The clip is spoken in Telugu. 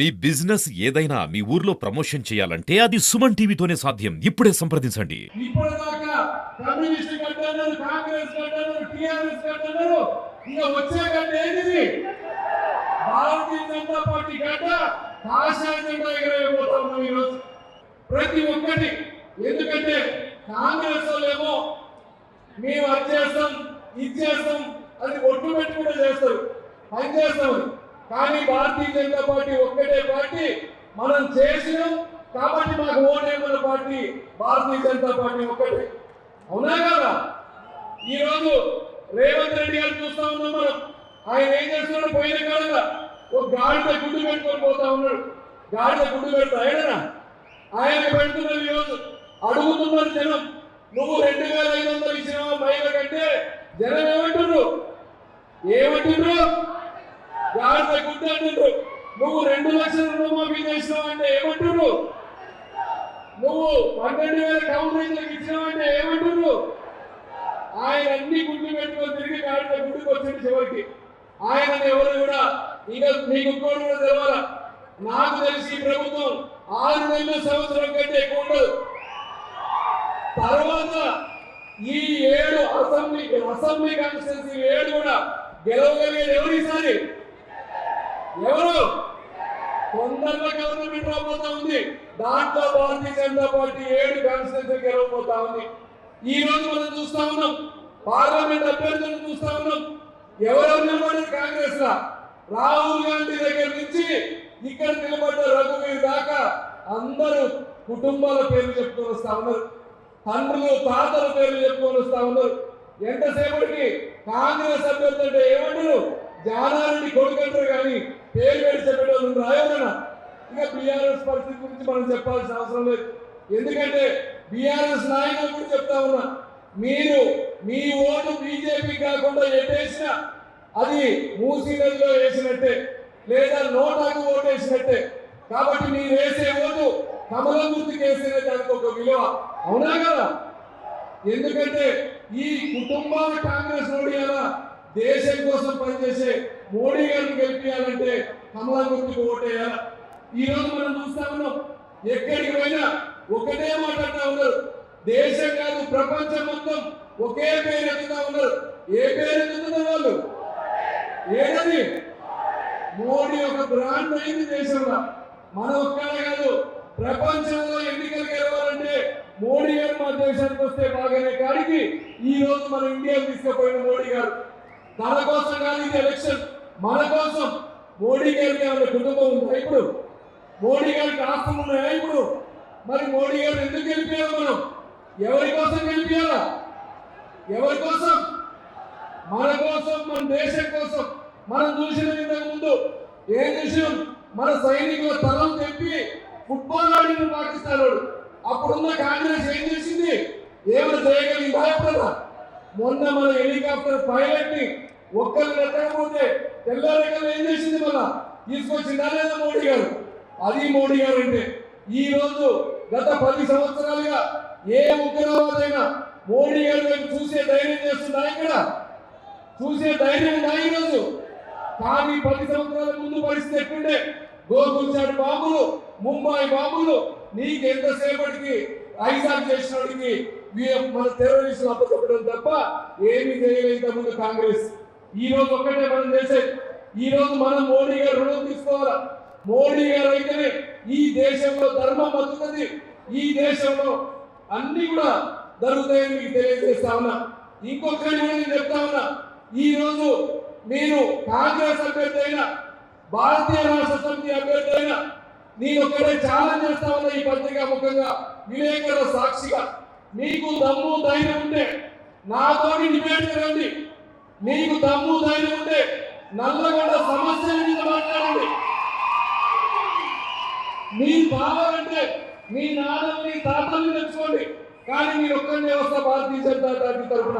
మీ బిజినెస్ ఏదైనా మీ ఊర్లో ప్రమోషన్ చేయాలంటే అది సుమన్ టీవీతోనే సాధ్యం. ఇప్పుడే సంప్రదించండి. కాంగ్రెస్ ప్రతి ఒక్కటి. ఎందుకంటే కాంగ్రెస్ వాళ్ళేమో మేము అది చేస్తాం ఇది చేస్తాం అది ఒట్టు పెట్టుకుంటే చేస్తారు. పని చేస్తాం. కానీ భారతీయ జనతా పార్టీ ఒక్కటే పార్టీ. మనం చేసినాం కాబట్టి మాకు ఓటేమన్న పార్టీ భారతీయ జనతా పార్టీ ఒక్కటే. అవునా కదా? ఈరోజు రేవంత్ రెడ్డి గారు చూస్తా ఉన్నాం మనం. ఆయన ఏం చేస్తున్నాడు? పోయిన కాలంగా ఒక గాడిద గుడ్డు పెట్టుకొని పోతా ఉన్నాడు. గాడిద గుడ్డు పెడతాయడనా ఆయన పెడుతున్నారు ఈరోజు. అడుగుతున్నారు జనం. నువ్వు రెండు వేల ఐదు వందలు ఇచ్చినావా మహిళ కంటే? జనం ఏమంటున్నారు? ఏమంటున్నారు? గాడిద గుడ్డు అంటున్నారు. నువ్వు రెండు లక్షల రుణమాఫీ మీద అంటే ఏమంటున్నారు? నువ్వు పన్నెండు వేల కౌంటర్లకు ఇచ్చినావంటే ఏమంటున్నారు? ఆయన అన్ని గుడ్లు పెట్టుకొని తిరిగి గాడిద గుడ్డుకు వచ్చింది చివరికి. ఆయన ఎవరు కూడా ఇక మీకు కూడా తెలవాల? నాకు తెలిసి ప్రభుత్వం ఆరు నెలల సంవత్సరం కంటే ఎక్కువ ఉండదు. తర్వాత ఈ ఏడు అసెంబ్లీ అసెంబ్లీ కాన్స్టిట్యున్సీ ఏడు కూడా గెలవగలిగేది ఎవరు ఈసారి? ఎవరు? తొందరగా గవర్నమెంట్ రాబోతా ఉంది. దాంట్లో భారతీయ జనతా పార్టీ ఏడు కాన్స్టిట్యున్సీ గెలవబోతా ఉంది. ఈ రోజు మనం చూస్తా ఉన్నాం. పార్లమెంట్ అభ్యర్థులను చూస్తా ఉన్నాం. ఎవరెవరు నిలబడ్డారు? కాంగ్రెస్ లా. రాహుల్ గాంధీ దగ్గర నుంచి ఇక్కడ నిలబడ్డ రఘువీర్ దాకా అందరూ కుటుంబాల పేర్లు చెప్పుకొని వస్తా ఉన్నారు. తండ్రులు తాతల పేర్లు చెప్పుకొని వస్తా ఉన్నారు. ఎంతసేపటికి కాంగ్రెస్ అభ్యర్థి అంటే ఏమంటారు? జానారెడ్డి కోరుకుంటారు కానీ పేరు పెట్టి చెప్పేటోళ్ళు రాయాలన్నా ఇంకా బీఆర్ఎస్ పరిస్థితి గురించి మనం చెప్పాల్సిన అవసరం లేదు. ఎందుకంటే బీఆర్ఎస్ నాయకులు కూడా చెప్తా ఉన్నా మీరు మీ ఓటు బీజేపీ కాకుండా ఎట్టేసినా అది మూసీ నదిలో వేసినట్టే లేదా నోటాకు ఓటు వేసినట్టే కాబట్టి మీరు వేసే ఓటు కమలం గుర్తుకు వేసిన దానికి ఒక విలువ. అవునా కదా? ఎందుకంటే ఈ కుటుంబాల కాంగ్రెస్ ఓడియాలా దేశం కోసం పనిచేసే మోడీ గారిని గెలిపించాలంటే కమలా గుర్తుకు ఓటేయాలా? ఈ మనం చూస్తా ఉన్నాం ఎక్కడికి పోయినా ఒకటే మాట్లాడుతూ ఉన్నారు. దేశం కాదు ప్రపంచం మొత్తం ఒకే పేరు ఎత్తుతా ఉన్నారు. ఏ పేరు ఎత్తుతున్నారు వాళ్ళు? ఏదది? మోడీ ఒక బ్రాండ్ అయింది దేశంలో. మన ఒక్కడే కాదు ప్రపంచంలో ఎన్నికలు గెలవాలంటే మోడీ గారు మన దేశానికి వస్తే బాగానే. కాడికి ఈ రోజు మన ఇండియా తీసుకుపోయిన మోడీ గారు. తన కోసం కాదు ఇది ఎలక్షన్ మన కోసం మోడీ గారికి ఆమె కుటుంబం ఉందా ఇప్పుడు? మోడీ గారికి ఆస్తులు ఉన్నాయా ఇప్పుడు? మరి మోడీ గారు ఎందుకు గెలిపారు మనం? ఎవరి కోసం గెలిపారా ఎవరి కోసం? మన కోసం మన దేశం కోసం. మనం చూసిన ఇంతకు ముందు ఏం చూసాం మన సైనికుల తలం తెప్పి ఫుట్బాల్ ఆడిన పాకిస్తాన్ వాడు. అప్పుడున్న కాంగ్రెస్ ఏం చేసింది? ఏమైనా చేయగలిగిందా ఎప్పుడన్నా? మొన్న మన హెలికాప్టర్ పైలట్ని ఒక్కరు ఎత్తకపోతే తెల్లారెక్కలు ఏం చేసింది మన తీసుకొచ్చిందా లేదా మోడీ గారు. అది మోడీ గారు అంటే ఈ రోజు గత పది సంవత్సరాలుగా ఏ ఉగ్రవాదైనా మోడీ గారు చూసే ధైర్యం చేస్తుందా ఇక్కడ? చూసే ధైర్యం ఉందా ఈ రోజు? కానీ పది సంవత్సరాల ముందు పరిస్థితి ఎట్టుండే గోకుల్చాడు బాంబులు ముంబై బాంబులు నీకు ఎంతసేపటికి ఐజాక్ చేసినోడికి మన టెర్రరిస్ట్ అప్పచెప్పడం తప్ప ఏమీ చేయలేదు ముందు కాంగ్రెస్. ఈ రోజు ఒక్కటే మనం చేసేది ఈ రోజు మనం మోడీ గారు రుణం తీసుకోవాలా? మోడీ గారు అయితేనే ఈ దేశంలో ధర్మం బతుకుతుంది ఈ దేశంలో అన్ని కూడా జరుగుతాయని మీకు తెలియజేస్తా ఉన్నా. ఇంకొకటి కూడా నేను చెప్తా ఉన్నా. ఈ రోజు మీరు కాంగ్రెస్ అభ్యర్థి అయినా భారతీయ రాష్ట్ర సమితి అభ్యర్థి అయినా నేను ఒక్కడే ఛాలెంజ్ చేస్తా ఉన్నా ఈ పత్రిక ముఖ్యంగా. విలేకరుల సాక్షిగా. మీకు దమ్ము ధైర్యం ఉంటే నాతోని డిబేట్ రండి మీకు దమ్ము ధైర్యం ఉంటే నల్లగొండ సమస్య మీద మాట్లాడండి. మీ బావాలంటే మీ నాన్నల్ని తాతల్ని తెచ్చుకోండి కానీ మీరు ఒక్కరిని వస్తా భారతీయ జనతా పార్టీ తరఫున